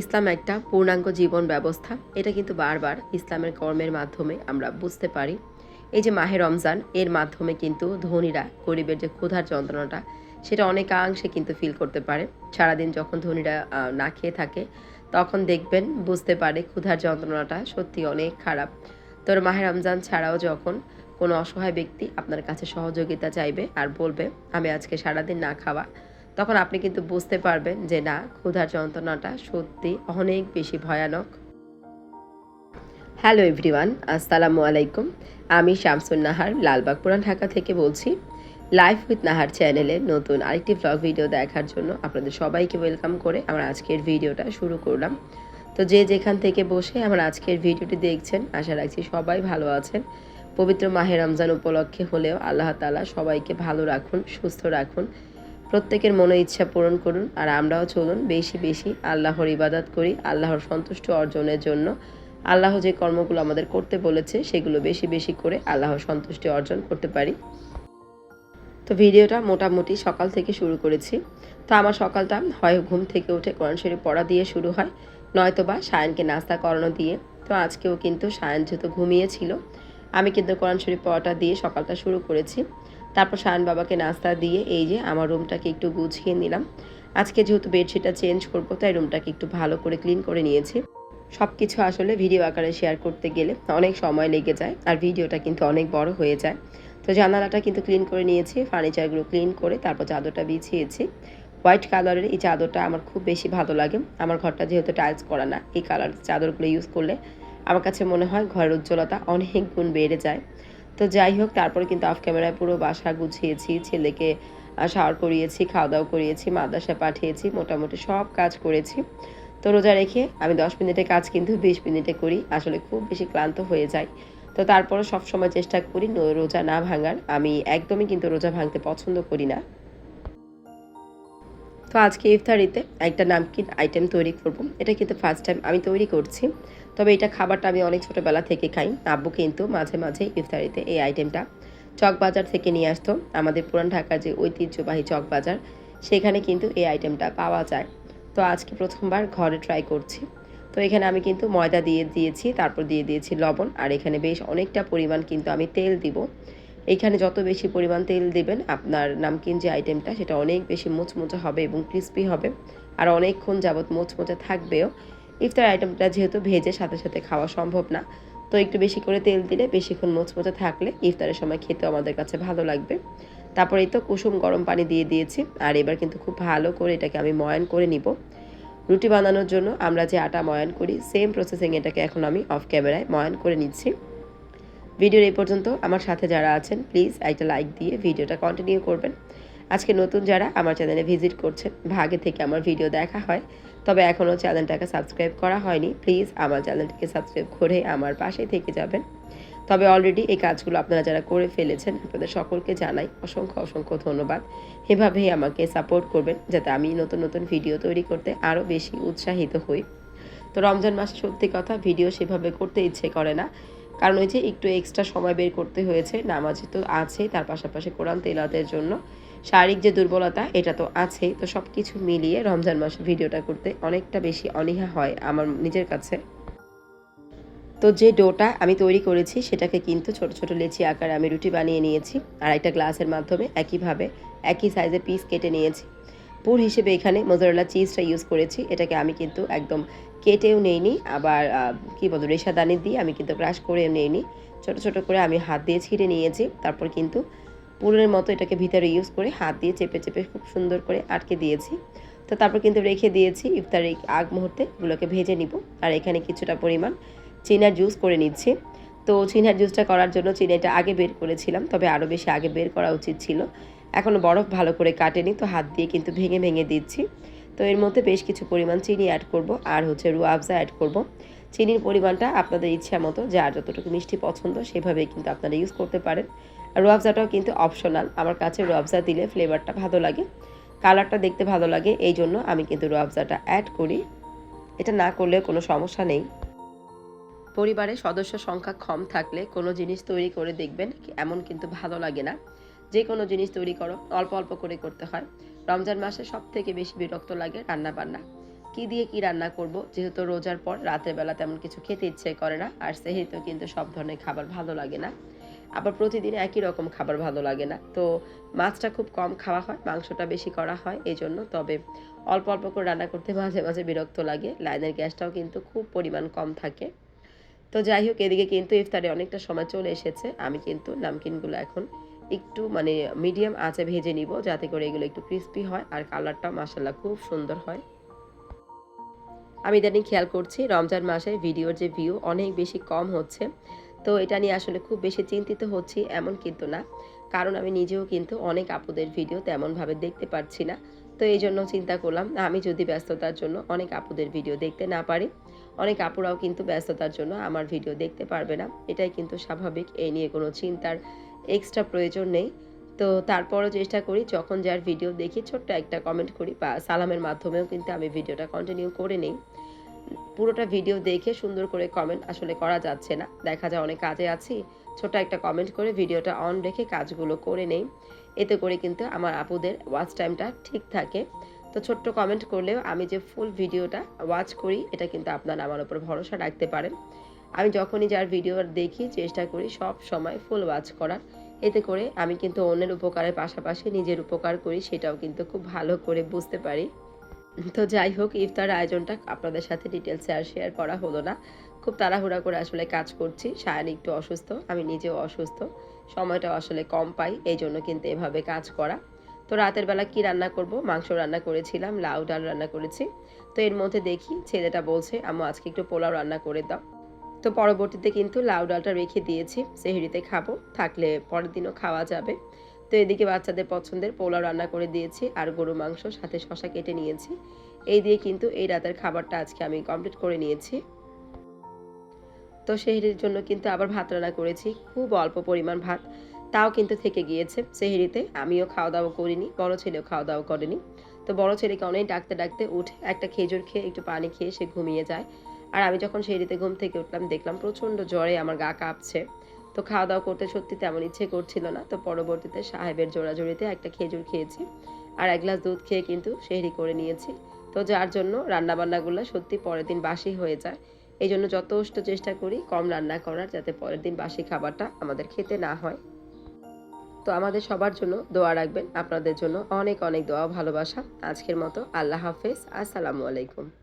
ইসলাম একটা পূর্ণাঙ্গ জীবন ব্যবস্থা। এটা কিন্তু বারবার ইসলামের কর্মের মাধ্যমে আমরা বুঝতে পারি। এই যে মাহে রমজান, এর মাধ্যমে কিন্তু ধনীরা, গরিবের যে ক্ষুধার যন্ত্রণাটা, সেটা অনেকাংশে কিন্তু ফিল করতে পারে। সারাদিন যখন ধনীরা না খেয়ে থাকে, তখন দেখবেন, বুঝতে পারে ক্ষুধার যন্ত্রণাটা সত্যি অনেক খারাপ। তোর মাহে রমজান ছাড়াও যখন কোনো অসহায় ব্যক্তি আপনার কাছে সহযোগিতা চাইবে আর বলবে, আমি আজকে সারাদিন না খাওয়া তখন আপনি কিন্তু বুঝতে পারবেন যে না, ক্ষুধার যন্ত্রণাটা সত্যি অনেক বেশি ভয়ানক। হ্যালো এভরিওয়ান আসসালামু আলাইকুম। আমি শামসুন নাহার, লালবাগ পুরান ঢাকা থেকে বলছি। লাইফ উইথ নাহার চ্যানেলে নতুন আরেকটি ব্লগ ভিডিও দেখার জন্য আপনাদের সবাইকে ওয়েলকাম করে আমার আজকের ভিডিওটা শুরু করলাম। তো যে যেখান থেকে বসে আমার আজকের ভিডিওটি দেখছেন, আশা রাখছি সবাই ভালো আছেন। পবিত্র মাহে রমজান উপলক্ষে হলেও আল্লাহ তালা সবাইকে ভালো রাখুন, সুস্থ রাখুন। প্রত্যেকের মনে ইচ্ছা পূরণ করুন আর আমরাও চলুন বেশি বেশি আল্লাহর ইবাদত করি, আল্লাহর সন্তুষ্ট অর্জনের জন্য। আল্লাহ যে কর্মগুলো আমাদের করতে বলেছে, সেগুলো বেশি বেশি করে আল্লাহর সন্তুষ্টি অর্জন করতে পারি। তো ভিডিওটা মোটামুটি সকাল থেকে শুরু করেছি। তো আমার সকালটা হয় ঘুম থেকে উঠে কোরআন শরীফ পড়া দিয়ে শুরু হয় নয়তো বা সায়নকে নাস্তা করানো দিয়ে। তো আজকেও কিন্তু সায়ন যেহেতু ঘুমিয়েছিল, আমি কিন্তু কোরআন শরীফ পড়াটা দিয়ে সকালটা শুরু করেছি। তারপর সায়ন বাবাকে নাস্তা দিয়ে এই যে আমার রুমটাকে একটু গুছিয়ে নিলাম। আজকে যেহেতু বেডশিটটা চেঞ্জ করব, তাই রুমটাকে একটু ভালো করে ক্লিন করে নিয়েছি। সব কিছু আসলে ভিডিও আকারে শেয়ার করতে গেলে অনেক সময় লেগে যায় আর ভিডিওটা কিন্তু অনেক বড় হয়ে যায়। তো জানালাটা কিন্তু ক্লিন করে নিয়েছি, ফার্নিচারগুলো ক্লিন করে তারপর চাদরটা বিছিয়েছি। হোয়াইট কালারের এই চাদরটা আমার খুব বেশি ভালো লাগে। আমার ঘরটা যেহেতু টাইলস করা না, এই কালার চাদরগুলো ইউজ করলে আমার কাছে মনে হয় ঘরের উজ্জ্বলতা অনেক গুণ বেড়ে যায়। তো যাই হোক, তারপরে কিন্তু অফ ক্যামেরায় পুরো বাসা গুছিয়েছি, ছেলেকে শাওয়ার করিয়েছি খাওয়া দাওয়া করিয়েছি মাদ্রাসা পাঠিয়েছি, মোটামুটি সব কাজ করেছি। তো রোজা রেখে আমি দশ মিনিটে কাজ কিন্তু বিশ মিনিটে করি, আসলে খুব বেশি ক্লান্ত হয়ে যাই। তো তারপরও সবসময় চেষ্টা করি রোজা না ভাঙার। আমি একদমই কিন্তু রোজা ভাঙতে পছন্দ করি না। তো আজকে ইফতারিতে একটা নামকিন আইটেম তৈরি করব। এটা কিন্তু ফার্স্ট টাইম আমি তৈরি করছি। তবে এটা খাবারটা আমি অনেক ছোটোবেলা থেকে খাই। আব্বু কিন্তু মাঝে মাঝে ইফতারিতে এই আইটেমটা চকবাজার থেকে নিয়ে আসতো। আমাদের পুরান ঢাকার যে ঐতিহ্যবাহী চকবাজার, সেখানে কিন্তু এই আইটেমটা পাওয়া যায়। তো আজকে প্রথমবার ঘরে ট্রাই করছি। তো এখানে আমি কিন্তু ময়দা দিয়ে দিয়েছি, তারপর দিয়ে দিয়েছি লবণ। আর এখানে বেশ অনেকটা পরিমাণ কিন্তু আমি তেল দিব। এখানে যত বেশি পরিমাণ তেল দেবেন, আপনার নামকিন যে আইটেমটা সেটা অনেক বেশি মুচমুচে হবে এবং ক্রিস্পি হবে। আর অনেকক্ষণ যাবত মুচমুচে থাকবেও। ইফতার আইটেমটা যেহেতু ভেজে সাথে সাথে খাওয়া সম্ভব না, তো একটু বেশি করে তেল দিলে বেশিক্ষণ মুচমুচে থাকলে ইফতারের সময় খেতেও আমাদের কাছে ভালো লাগবে। তারপরে তো কুসুম গরম পানি দিয়ে দিয়েছি, আর এবার কিন্তু খুব ভালো করে এটাকে আমি ময়ান করে নিব। রুটি বানানোর জন্য আমরা যে আটা ময়ান করি সেম প্রসেসিং এটাকে এখন আমি অফ ক্যামেরায় ময়ান করে নিচ্ছি। ভিডিওর এই পর্যন্ত আমার সাথে যারা আছেন প্লিজ একটা লাইক দিয়ে ভিডিওটা কন্টিনিউ করবেন। আজকে নতুন যারা আমার চ্যানেলে ভিজিট করছেন, ভাগে থেকে আমার ভিডিও দেখা হয়, তবে এখনও চ্যানেলটাকে সাবস্ক্রাইব করা হয়নি প্লিজ আমার চ্যানেলটিকে সাবস্ক্রাইব করে আমার পাশেই থেকে যাবেন। তবে অলরেডি এই কাজগুলো আপনারা যারা করে ফেলেছেন, আপনাদের সকলকে জানাই অসংখ্য অসংখ্য ধন্যবাদ। এভাবেই আমাকে সাপোর্ট করবেন, যাতে আমি নতুন নতুন ভিডিও তৈরি করতে আরও বেশি উৎসাহিত হই। তো রমজান মাসে সত্যি কথা ভিডিও সেভাবে করতে ইচ্ছে করে না। কারণ ওই যে একটু এক্সট্রা সময় বের করতে হয়েছে, নামাজে তো আছেই, তার পাশাপাশি কোরআন তেলাতের জন্য। শারীরিক যে দুর্বলতা, এটা তো আছেই, তো সব কিছু মিলিয়ে রমজান মাসে ভিডিওটা করতে অনেকটা বেশি অনীহা হয় আমার নিজের কাছে। তো যে ডোটা আমি তৈরি করেছি, সেটাকে কিন্তু ছোট ছোট লেচি আকারে আমি রুটি বানিয়ে নিয়েছি, আর একটা গ্লাসের মাধ্যমে একইভাবে একই সাইজে পিস কেটে নিয়েছি। পুর হিসেবে এখানে মোজারেলা চিজটা ইউজ করেছি, এটাকে আমি কিন্তু একদম কেটেও নেইনি। আবার কি বলব রেশাদানি দিয়ে আমি কিন্তু ক্রাশ করেও নেইনি। ছোট ছোট করে আমি হাত দিয়ে ছিঁড়ে নিয়েছি। তারপর কিন্তু পুরের মতো এটাকে ভিতরে ইউজ করে হাত দিয়ে চেপে চেপে খুব সুন্দর করে আটকে দিয়েছি। তো তারপর কিন্তু রেখে দিয়েছি ইফতারের আগ মুহূর্তে এগুলোকে ভেজে নিব। আর এখানে কিছুটা পরিমাণ চিনার জুস করে নিচ্ছি। তো চিনার জুসটা করার জন্য চিনিটা আগে বের করেছিলাম, তবে আরও বেশি আগে বের করা উচিত ছিল। এখনও বরফ ভালো করে কাটেনি, তো হাত দিয়ে কিন্তু ভেঙে ভেঙে দিচ্ছি। তো এর মধ্যে বেশ কিছু পরিমাণ চিনি অ্যাড করব। আর হচ্ছে রুয়াবজা অ্যাড করব। চিনির পরিমাণটা আপনাদের ইচ্ছা মতো, যার যতটুকু মিষ্টি পছন্দ সেভাবেই কিন্তু আপনারা ইউজ করতে পারেন। আর রুয়াবজাটাও কিন্তু অপশনাল আমার কাছে রুয়াবজা দিলে ফ্লেভারটা ভালো লাগে কালারটা দেখতে ভালো লাগে, এই জন্য আমি কিন্তু রুয়াবজাটা অ্যাড করি। এটা না করলে কোনো সমস্যা নেই। পরিবারে সদস্য সংখ্যা কম থাকলে কোনো জিনিস তৈরি করে দেখবেন, এমন কিন্তু ভালো লাগে না। যে কোনো জিনিস তৈরি করো, অল্প অল্প করে করতে হয়। রমজান মাসে সব থেকে বেশি বিরক্ত লাগে রান্না বান্না কি দিয়ে কি রান্না করব? যেহেতু রোজার পর রাতের বেলা তেমন কিছু খেতে ইচ্ছে করে না, আর সেহেতেও কিন্তু সব ধরনের খাবার ভালো লাগে না। আবার প্রতিদিন একই রকম খাবার ভালো লাগে না। তো মাছটা খুব কম খাওয়া হয়, মাংসটা বেশি করা হয় এই জন্য তবে অল্প অল্প করে রান্না করতে মাঝে মাঝে বিরক্ত লাগে। লাইনের গ্যাসটাও কিন্তু খুব পরিমাণ কম থাকে। তো যাই হোক, এদিকে কিন্তু ইফতারে অনেকটা সময় চলে এসেছে। আমি কিন্তু নামকিনগুলো এখন একটু মানে মিডিয়াম আঁচে ভেজে নিব যাতে করে এগুলো একটু ক্রিস্পি হয় আর কালারটা মাসাল্লাহ খুব সুন্দর হয়। আমি ইদানিং খেয়াল করছি রমজান মাসে ভিডিওর যে ভিউ অনেক বেশি কম হচ্ছে। তো এটা নিয়ে আসলে খুব বেশি চিন্তিত হচ্ছি এমন কিন্তু না। কারণ আমি নিজেও কিন্তু অনেক আপুদের ভিডিও তেমনভাবে দেখতে পারছি না। তো এই জন্য চিন্তা করলাম, আমি যদি ব্যস্ততার জন্য অনেক আপুদের ভিডিও দেখতে না পারি, অনেক আপুরাও কিন্তু ব্যস্ততার জন্য আমার ভিডিও দেখতে পারবে না। এটাই কিন্তু স্বাভাবিক এই নিয়ে কোনো চিন্তার এক্সট্রা প্রয়োজন নেই। তো তারপরও চেষ্টা করি, যখন যার ভিডিও দেখি, ছোট্ট একটা কমেন্ট করি বা সালামের মাধ্যমেও কিন্তু আমি ভিডিওটা কন্টিনিউ করে নিই। পুরোটা ভিডিও দেখে সুন্দর করে কমেন্ট আসলে করা যাচ্ছে না। দেখা যায় অনেক কাজে আছি ছোট একটা কমেন্ট করে ভিডিওটা অন রেখে কাজগুলো করে নেই। এতে করে কিন্তু আমার আপুদের ওয়াচ টাইমটা ঠিক থাকে। তো ছোট্ট কমেন্ট করলেও আমি যে ফুল ভিডিওটা ওয়াচ করি, এটা কিন্তু আপনারা আমার উপর ভরসা রাখতে পারেন। আমি যখনই যার ভিডিও দেখি, চেষ্টা করি সব সময় ফুল ওয়াচ করার। এতে করে আমি কিন্তু অন্যের উপকারের পাশাপাশি নিজের উপকার করি, সেটাও কিন্তু খুব ভালো করে বুঝতে পারি। তো যাই হোক, ইফতার আয়োজনটা আপনাদের সাথে ডিটেলসে আর শেয়ার করা হলো না। খুব তাড়াহুড়া করে আসলে কাজ করছি। সায়ন একটু অসুস্থ, আমি নিজেও অসুস্থ। সময়টা আসলে কম পাই, এই জন্য কিন্তু এভাবে কাজ করা। তো রাতের বেলা কি রান্না করব? মাংস রান্না করেছিলাম, লাউ ডাল রান্না করেছি। তো এর মধ্যে দেখি, ছেলেটা বলছে, আম্মু, আজকে একটু পোলাও রান্না করে দাও। তো পরবর্তীতে কিন্তু লাউ ডালটা রেখে দিয়েছি। সেহরিতে খাব, থাকলে পরের দিনও খাওয়া যাবে। তো এদিকে বাচ্চাদের পছন্দের পোলাও রান্না করে দিয়েছি আর গরু মাংস, সাথে শশা কেটে নিয়েছি। এই দিয়ে কিন্তু এই রাতের খাবারটা আজকে আমি কমপ্লিট করে নিয়েছি। তো সেহরির জন্য কিন্তু আবার ভাত রান্না করেছি, খুব অল্প পরিমাণ ভাত। তাও কিন্তু থেকে গিয়েছে সেহরিতে, আমিও খাওয়া দাওয়া করিনি, বড় ছেলেও খাওয়া দাওয়া করেনি। তো বড় ছেলেকে অনেক ডাকতে ডাকতে উঠে একটা খেজুর খেয়ে, একটু পানি খেয়ে সে ঘুমিয়ে যায়। আর আমি যখন সেই সেহরিতে ঘুম থেকে উঠলাম, দেখলাম প্রচণ্ড জ্বরে আমার গা কাঁপছে। তো খাওয়া দাওয়া করতে সত্যি তেমন ইচ্ছে করছিল না। তো পরবর্তীতে সাহেবের জোড়াজোড়িতে একটা খেজুর খেয়েছি আর এক গ্লাস দুধ খেয়ে কিন্তু সেহরি করে নিয়েছি। তো যার জন্য রান্নাবান্নাগুলো সত্যি পরের দিন বাসি হয়ে যায়। এই জন্য যথেষ্ট চেষ্টা করি কম রান্না করার যাতে পরের দিন বাসি খাবারটা আমাদের খেতে না হয়। তো আমাদের সবার জন্য দোয়া রাখবেন। আপনাদের জন্য অনেক অনেক দোয়া ভালোবাসা। আজকের মতো আল্লাহ হাফেজ। আসসালামু আলাইকুম।